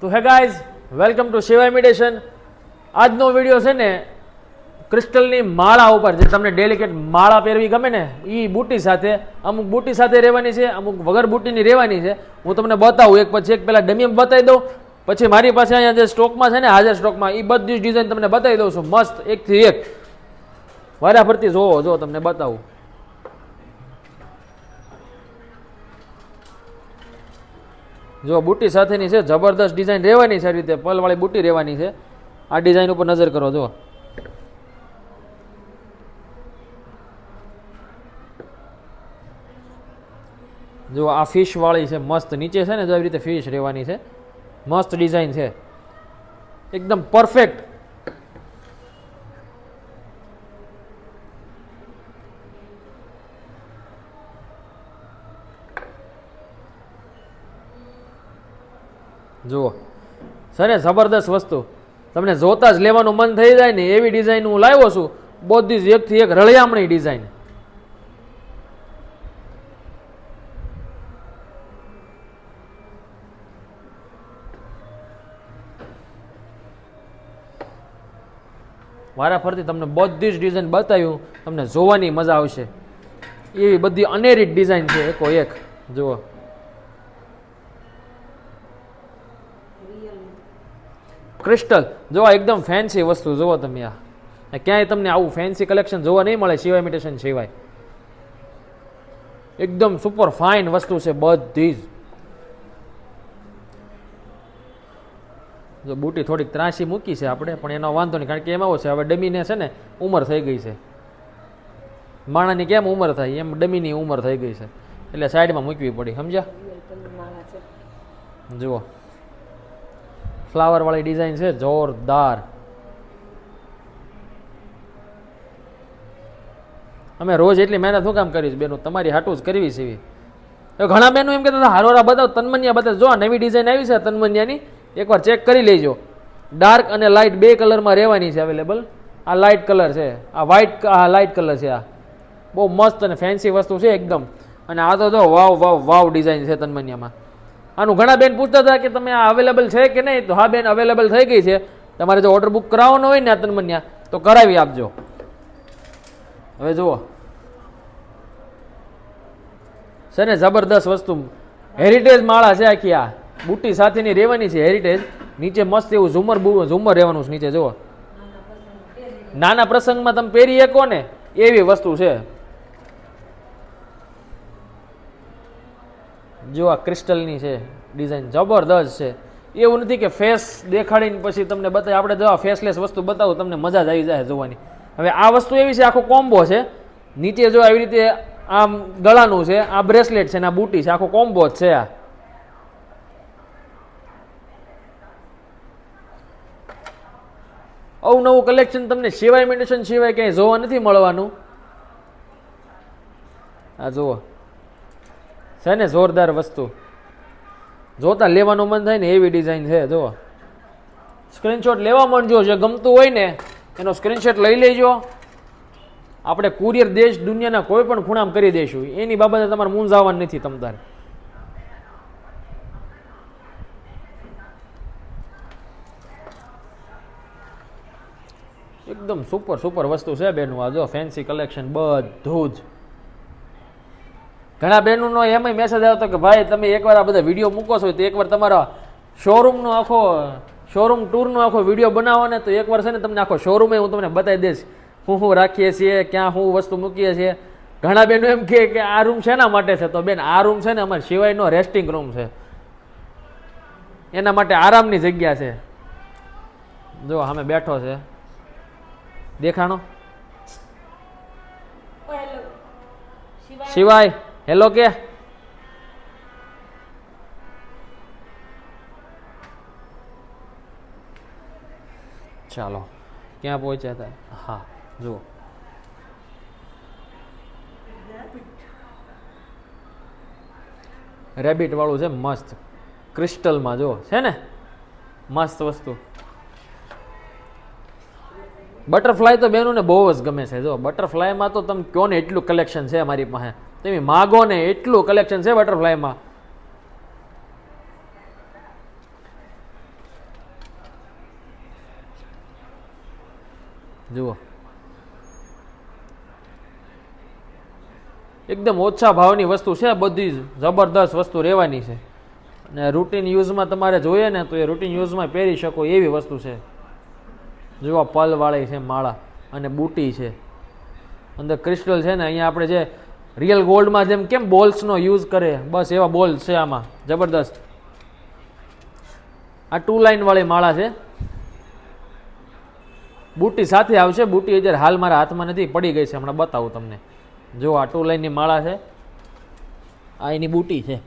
તો hey guys welcome to Shivay imitation આજનો video છે ને ક્રિસ્ટલની માળા ઉપર, જે તમને ડેલિકેટ માળા પહેરવી ગમે ને એ બુટી સાથે, અમુક બુટી સાથે રહેવાની છે, અમુક વગર બુટીની રહેવાની છે. હું તમને બતાવું, એક પછી એક પહેલાં ડમિયમ બતાવી દઉં. પછી મારી પાસે અહીંયા જે સ્ટોકમાં છે ને, હાજર સ્ટોકમાં એ બધી જ ડિઝાઇન તમને બતાવી દઉં છું. મસ્ત, એકથી એક. વારા ફરતી જોવો જો તમને બતાવું. જો બુટ્ટી સાથેની છે, જબરદસ્ત ડિઝાઇન રહેવાની છે આ રીતે, પલવાળી બુટ્ટી રહેવાની છે. આ ડિઝાઇન ઉપર નજર કરો જો જો આ ફિશ વાળી છે, મસ્ત નીચે છે ને, જો આવી રીતે ફિશ રહેવાની છે, મસ્ત ડિઝાઇન છે. એકદમ પરફેક્ટ જુઓ. સરે જબરદસ્ત વસ્તુ. તમને જોતા જ લેવાનું મન થઈ જાય ને એવી ડિઝાઇન હું લાવ્યો છું, બધી જ એકથી એક રળિયામણી ડિઝાઇન વારા ફરતી તમને બધી જ ડિઝાઇન બતાવ્યું, તમને જોવાની મજા આવશે. એવી બધી અનેરી ડિઝાઇન છે, એકો એક. જુઓ. ક્રિસ્ટલ જો આ એકદમ ફેન્સી વસ્તુ જુઓ તમે આ. ક્યાંય તમને આવું ફેન્સી કલેક્શન જોવા નહીં મળે સિવાય ઇમિટેશન સિવાય એકદમ સુપર ફાઇન વસ્તુ છે બધી જ. જો બુટી થોડીક ત્રાસી મૂકી છે આપણે પણ એનો વાંધો નહીં કારણ કે એમાં આવો છે હવે ડમીને છે ને ઉંમર થઈ ગઈ છે. માણાની કેમ ઉંમર થાય? એમ ડમીની ઉંમર થઈ ગઈ છે. એટલે સાઈડમાં મૂકવી પડી સમજ્યા? જુઓ. ફ્લાવર વાળી ડિઝાઇન છે, જોરદાર. અમે રોજ એટલી મહેનત શું કામ કરીશ બેનું? તમારી હાટું જ કરવી છે એવી. ઘણા બેનું એમ કહેતા હારો બતાવો, તનમનિયા બતાવો જો નવી ડિઝાઇન આવી છે, તનમનિયાની, એકવાર ચેક કરી લેજો. ડાર્ક અને લાઇટ બે કલરમાં રહેવાની છે અવેલેબલ. આ લાઇટ કલર છે, આ વ્હાઇટ આ લાઇટ કલર છે આ. બહુ મસ્ત અને ફેન્સી વસ્તુ છે એકદમ. અને આ તો જો વાવ વાવ વાવ ડિઝાઇન છે તન્મન્યામાં. આનું ઘણા બેન પૂછતા હતા કે તમે આ અવેલેબલ છે કે નહીં? તો હા બેન અવેલેબલ થઈ ગઈ છે. તમારે જો ઓર્ડર બુક કરાવવાનો હોય ને આ તો કરાવી આપજો. હવે જુઓ. છે ને જબરદસ્ત વસ્તુ. હેરિટેજ માળા છે આખી આ. બુટ્ટી સાથેની રહેવાની છે હેરિટેજ નીચે મસ્ત એવું ઝુમર ઝુમર રહેવાનું છે નીચે, જુઓ. નાના પ્રસંગમાં તમે પહેરી શકો ને, એવી વસ્તુ છે. જો આ ક્રિસ્ટલની છે ડિઝાઇન જબરદસ્ત છે. એવું નથી કે ફેસ દેખાડીને પછી તમને બતાવે આપણે જો ફેસલેસ વસ્તુ બતાવું, તમને મજા જ આવી જાય જોવાની. હવે આ વસ્તુ એવી છે, આખો કોમ્બો છે. નીચે જો આવી રીતે આમ ગળાનું છે, આ બ્રેસલેટ છે ને આ બુટી છે, આખો કોમ્બો જ છે આ. અવનવું કલેક્શન તમને સિવાય મેડિશન સિવાય ક્યાંય જોવા નથી મળવાનું. આ જુઓ. છે ને જોરદાર વસ્તુ. જોતા લેવાનું મન થાય ને એવી ડિઝાઇન છે, જુઓ. સ્ક્રીનશોટ લેવા માંડજો, જે ગમતું હોય ને, એનો સ્ક્રીનશોટ લઈ લેજો. આપણે કુરિયર દેશ દુનિયાના કોઈ પણ ખૂણામાં કરી દઈશું. એની બાબતે તમારે મૂંઝાવાનું નથી તમતારે એકદમ સુપર સુપર વસ્તુ છે બેનું. આ જો ફેન્સી કલેક્શન બધું જ. ઘણા બહેનોનો એમાંય મેસેજ આવતો કે ભાઈ તમે એકવાર આ બધા વીડિયો મૂકો છો તો એકવાર તમારા શોરૂમનો આખો શોરૂમ ટૂરનો આખો વીડિયો બનાવો ને તો એકવાર છે ને તમને આખો શોરૂમે હું તમને બતાવી દઈશ. હું શું રાખીએ છીએ ક્યાં શું વસ્તુ મૂકીએ છીએ. ઘણા બહેનો એમ કહે કે આ રૂમ શેના માટે છે? તો બેન આ રૂમ છે ને અમારે સિવાયનો રેસ્ટિંગ રૂમ છે. એના માટે આરામની જગ્યા છે. જો સામે બેઠો છે. દેખાણો? શિવાય. હેલો કે ચાલો, ક્યાં પહોંચ્યા હતા? હા, જુઓ. રેબિટ વાળું છે, મસ્ત. ક્રિસ્ટલમાં જો છે ને? મસ્ત વસ્તુ. બટરફ્લાય તો બેનું ને બહુ જ ગમે છે જો બટરફ્લાયમાં તો તમે કહો ને, એટલું કલેક્શન છે મારી પાસે. તમે માગો ને એટલું કલેક્શન છે બટરફ્લાયમાં જુઓ. એકદમ ઓછા ભાવની વસ્તુ છે બધી જ જબરદસ્ત વસ્તુ રહેવાની છે. અને રૂટીન યુઝમાં તમારે જોઈએ ને, તો એ રૂટીન યુઝમાં પહેરી શકો એવી વસ્તુ છે. જુઓ પલવાળી છે માળા અને બુટી છે. અંદર ક્રિસ્ટલ છે ને, અહીંયા આપણે જે રિયલ ગોલ્ડમાં જેમ કેમ બોલ્સનો યુઝ કરે? બસ એવા બોલ્સ છે આમાં. જબરદસ્ત. આ ટુ લાઇનવાળી માળા છે. બુટી સાથે આવશે. બુટી અત્યારે હાલ મારા હાથમાં નથી, પડી ગઈ છે. હમણાં બતાવું તમને. જો આ ટુ લાઇનની માળા છે. આ એની બુટી છે.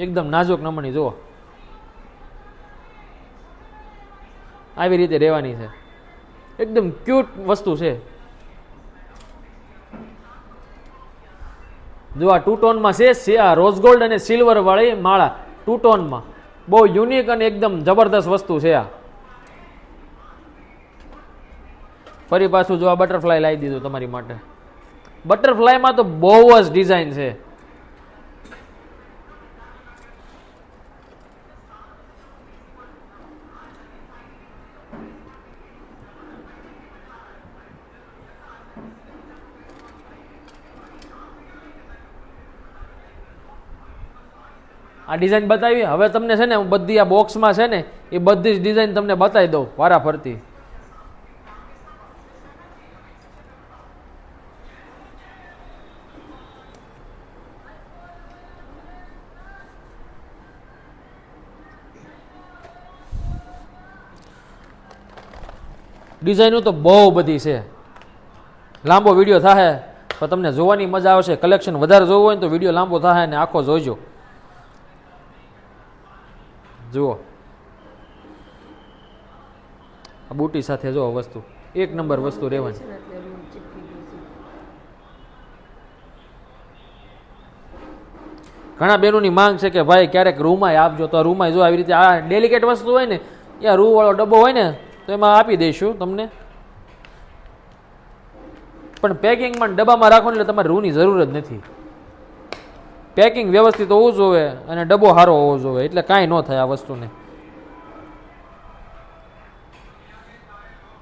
એકદમ નાજુક નમણી, જુઓ. આવી રીતે રહેવાની છે. એકદમ ક્યુટ વસ્તુ છે. જો આ ટુ ટોનમાં છે રોઝ ગોલ્ડ અને સિલ્વર વાળી માળા ટુ ટોનમાં બહુ યુનિક અને એકદમ જબરદસ્ત વસ્તુ છે આ. ફરી પાછું જો આ બટરફ્લાય લાવી દીધું તમારી માટે. બટરફ્લાયમાં તો બહુ જ ડિઝાઇન છે. આ ડિઝાઇન બતાવી. હવે તમને છે ને, હું બધી આ બોક્સમાં છે ને, એ બધી જ ડિઝાઇન તમને બતાવી દઉં વારા ફરતી ડિઝાઇનો તો બહુ બધી છે. લાંબો વીડિયો થાય તો તમને જોવાની મજા આવશે. કલેક્શન વધારે જોવું હોય ને તો વીડિયો લાંબો થાય અને આખો જોઈજો જુઓ. આ બુટી સાથે જો વસ્તુ. એક નંબર વસ્તુ રહેવાની. ઘણા બહેનોની માંગ છે કે ભાઈ ક્યારેક રૂમાય આપજો તો રૂમાય જો આવી રીતે આ ડેલિકેટ વસ્તુ હોય ને, યા રૂ વાળો ડબ્બો હોય ને, તો એમાં આપી દઈશું તમને. પણ પેકિંગમાં ડબ્બામાં રાખો એટલે તમારે રૂની જરૂર જ નથી. પેકિંગ વ્યવસ્થિત હોવું જોઈએ અને ડબ્બો સારો હોવો જોઈએ, એટલે કાંઈ ન થાય આ વસ્તુને.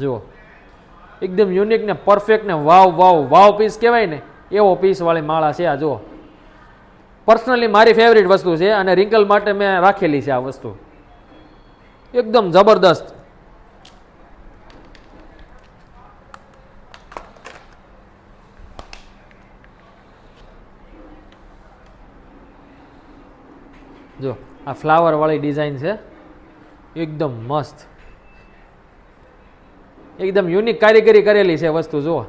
જુઓ. એકદમ યુનિક ને પરફેક્ટ ને વાવ વાવ વાવ પીસ કહેવાય ને, એવો પીસ વાળી માળા છે આ, જુઓ. પર્સનલી મારી ફેવરિટ વસ્તુ છે અને રિંકલ માટે મેં રાખેલી છે આ વસ્તુ. એકદમ જબરદસ્ત. જો, આ ફ્લાવરવાળી ડિઝાઇન છે. એકદમ મસ્ત. એકદમ યુનિક કારીગરી કરેલી છે વસ્તુ, જુઓ.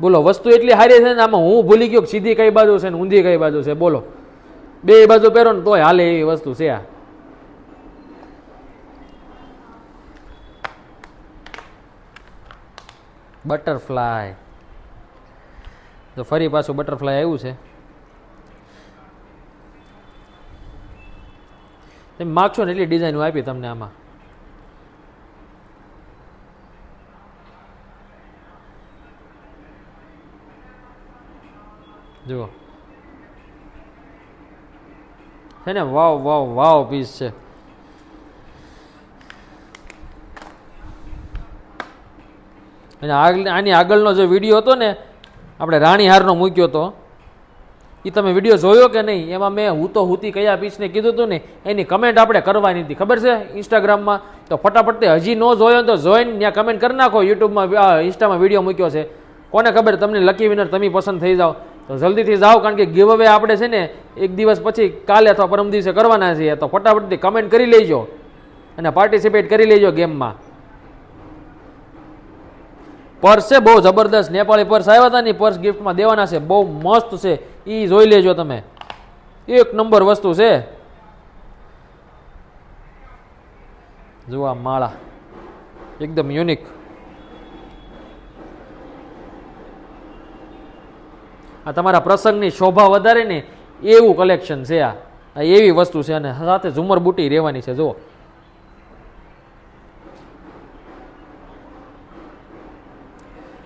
બોલો, વસ્તુ એટલી સારી છે ને આમાં હું ભૂલી ગયો સીધી કઈ બાજુ છે ને ઊંધી કઈ બાજુ છે, બોલો. બે બાજુ પહેરો ને તોય હાલે એવી વસ્તુ છે આ. બટરફ્લાય તો ફરી પાછું બટરફ્લાય આવ્યું છે. તમે માગશો ને એટલી ડિઝાઇન આપી તમને આમાં. જુઓ. છે ને, વાવ વાવ વાવ પીસ છે. અને આની આગળનો જે વીડિયો હતો ને, આપણે રાણી હારનો મૂક્યો હતો. એ તમે વીડિયો જોયો કે નહીં? એમાં મેં હું તો હુતી કયા પીસને કીધું હતું ને, એની કમેન્ટ આપણે કરવાની હતી. ખબર છે? ઇન્સ્ટાગ્રામમાં તો ફટાફટ તે હજી ન જોયો તો જોઈને ત્યાં કમેન્ટ કરી નાખો. યુટ્યુબમાં ઇન્સ્ટામાં વીડિયો મૂક્યો છે. કોને ખબર? તમને લકી વિનર તમે પસંદ થઈ જાઓ. તો જલ્દીથી જાઓ, કારણ કે ગીવ અવે આપણે છે ને એક દિવસ પછી કાલે અથવા પરમ દિવસે કરવાના છીએ. તો ફટાફટથી કમેન્ટ કરી લેજો અને પાર્ટિસિપેટ કરી લેજો ગેમમાં. પર્સ છે, બહુ જબરદસ્ત. નેપાળી પર્સ આવ્યા હતા ને પર્સ ગિફ્ટમાં દેવાના છે. બહુ મસ્ત છે. એ જોઈ લેજો તમે. એક નંબર વસ્તુ છે. જોવા માળા એકદમ યુનિક આ તમારા પ્રસંગની શોભા વધારે ને એવું કલેક્શન છે આ એવી વસ્તુ છે અને સાથે ઝુમર બુટી રહેવાની છે, જુઓ.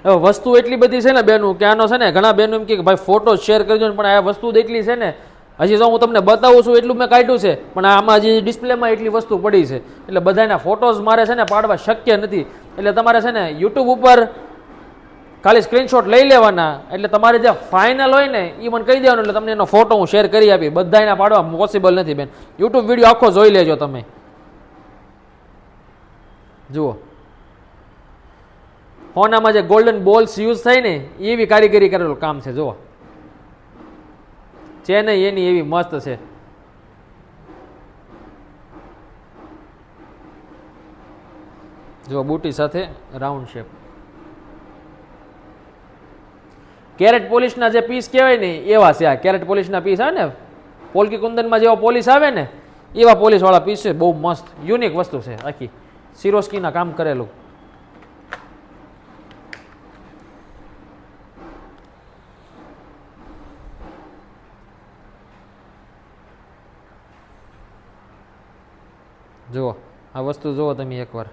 વસ્તુ એટલી બધી છે ને બેનું કે આનો છે ને ઘણા બેનો એમ કે ભાઈ ફોટો શેર કરજો પણ આ વસ્તુ એટલી છે ને. હજી જો હું તમને બતાવું છું એટલું મેં કાઢ્યું છે, પણ આમાં હજી ડિસ્પ્લેમાં એટલી વસ્તુ પડી છે. એટલે બધાના ફોટોઝ મારે છે ને પાડવા શક્ય નથી. એટલે તમારે છે ને યુટ્યુબ ઉપર ખાલી સ્ક્રીનશોટ લઈ લેવાના. એટલે તમારે જે ફાઇનલ હોય ને એ મને કહી દેવાનું, એટલે તમને એનો ફોટો હું શેર કરી આપી બધાના પાડવા પોસિબલ નથી બેન. યુટ્યુબ વીડિયો આખો જોઈ લેજો તમે. જુઓ. હોનામાં જે ગોલ્ડન બોલ્સ યુઝ થાય ને, એવી કારીગરી કરેલું કામ છે જુઓ છે નહીં, એની એવી મસ્ત છે. જો બુટી સાથે રાઉન્ડ શેપ કેરેટ પોલિશના જે પીસ કહેવાય ને, એવા છે આ. કેરેટ પોલિશના પીસ આવે ને, પોલકી કુંદનમાં જેવા પોલિશ આવે ને, એવા પોલિશવાળા પીસ છે. બહુ મસ્ત યુનિક વસ્તુ છે આખી. સિરોસ્કીના કામ કરેલું. જુઓ, આ વસ્તુ જુઓ તમે એકવાર,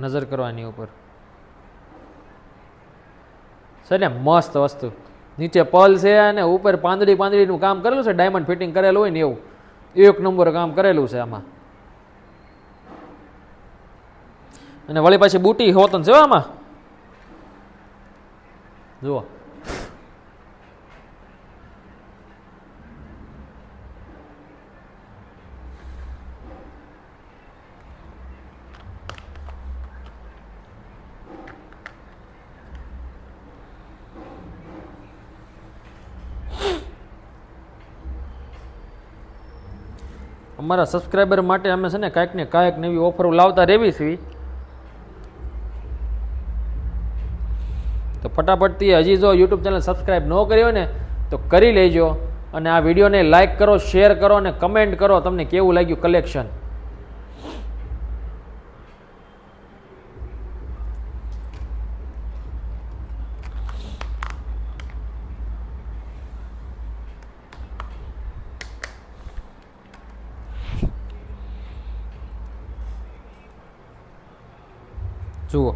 નજર કરવાની ઉપર. છે ને મસ્ત વસ્તુ. નીચે પલ છે અને ઉપર પાંદડી પાંદડીનું કામ કરેલું છે ડાયમંડ ફિટિંગ કરેલું હોય ને એવું. એક નંબર કામ કરેલું છે આમાં. અને વળી પાછી બુટી હોતન છે આમાં. જુઓ. અમારા સબસ્ક્રાઈબર માટે અમે છે ને કાંઈક ને કાંઈક નવી ઓફરો લાવતા રહેવી છીએ તો ફટાફટથી હજી જો યુટ્યુબ ચેનલ સબસ્ક્રાઈબ ન કરી હોય ને, તો કરી લેજો. અને આ વિડીયોને લાઇક કરો શેર કરો અને કમેન્ટ કરો. તમને કેવું લાગ્યું કલેક્શન જુઓ.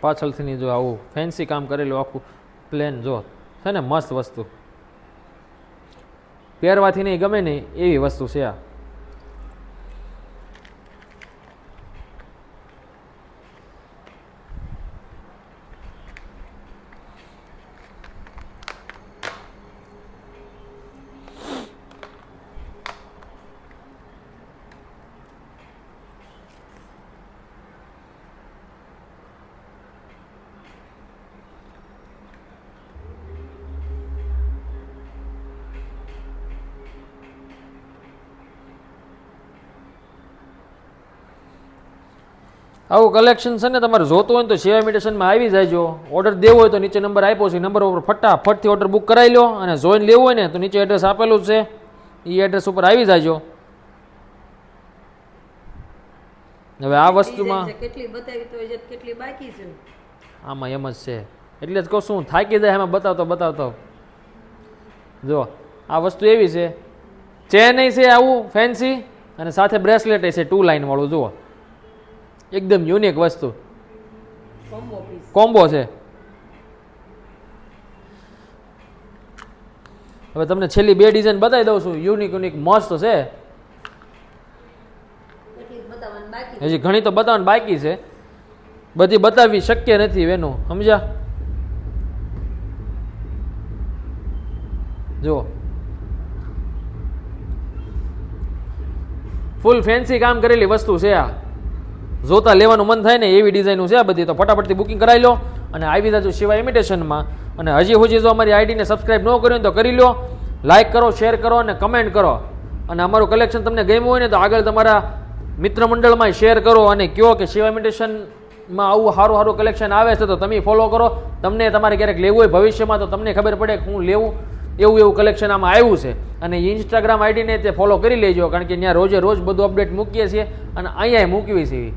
પાછળથી જો આવું ફેન્સી કામ કરેલું આખું પ્લેન જો, છે ને, મસ્ત વસ્તુ. પહેરવાથી નહીં ગમે નહીં એવી વસ્તુ છે આ. આવું કલેક્શન છે ને તમારે જોતું હોય ને તો સેવા ઇમિટેશનમાં આવી જાયજો. ઓર્ડર દેવો હોય તો નીચે નંબર આપ્યો છે. નંબર ઉપર ફટાફટથી ઓર્ડર બુક કરાવી લો અને જોઈને લેવું હોય ને તો નીચે એડ્રેસ આપેલું છે. એ એડ્રેસ ઉપર આવી જાયજો. હવે આ વસ્તુમાં કેટલી બતાવી તો કેટલી બાકી છે? આમાં એમ જ છે. એટલે જ કહું છું થાકી જાય એમાં બતાવતો બતાવતો. જો આ વસ્તુ એવી છે. ચેન છે આવું ફેન્સી અને સાથે બ્રેસલેટ છે ટુ લાઇન વાળું જુઓ. એકદમ યુનિક વસ્તુ. કોમ્બો છે. હવે તમને છેલ્લી બે ડિઝાઇન બતાવી દઉં છું. યુનિક યુનિક મસ્ત છે. હજી ઘણી તો બતાવવાની બાકી છે. બધી બતાવવી શક્ય નથી એનું સમજ્યા? જુઓ. ફૂલ ફેન્સી કામ કરેલી વસ્તુ છે આ. જોતા લેવાનું મન થાય ને એવી ડિઝાઇનનું છે. આ બધી તો ફટાફટથી બુકિંગ કરાવી લો અને આવી જાજો સિવાય ઇમિટેશનમાં અને હજી હજી જો અમારી આઈડીને સબસ્ક્રાઇબ ન કર્યું તો કરી લો. લાઇક કરો શેર કરો અને કમેન્ટ કરો. અને અમારું કલેક્શન તમને ગમ્યું હોય ને તો આગળ તમારા મિત્ર મંડળમાં શેર કરો અને કહો કે શિવા ઇમિટેશનમાં આવું સારું સારું કલેક્શન આવે છે તો તમે ફોલો કરો. તમને તમારે ક્યારેક લેવું હોય ભવિષ્યમાં તો તમને ખબર પડે કે હું લેવું એવું એવું કલેક્શન આમાં આવ્યું છે. અને ઇન્સ્ટાગ્રામ આઈડીને તે ફોલો કરી લેજો કારણ કે ત્યાં રોજે રોજ બધું અપડેટ મૂકીએ છીએ અને અહીંયા મૂકવી છીએ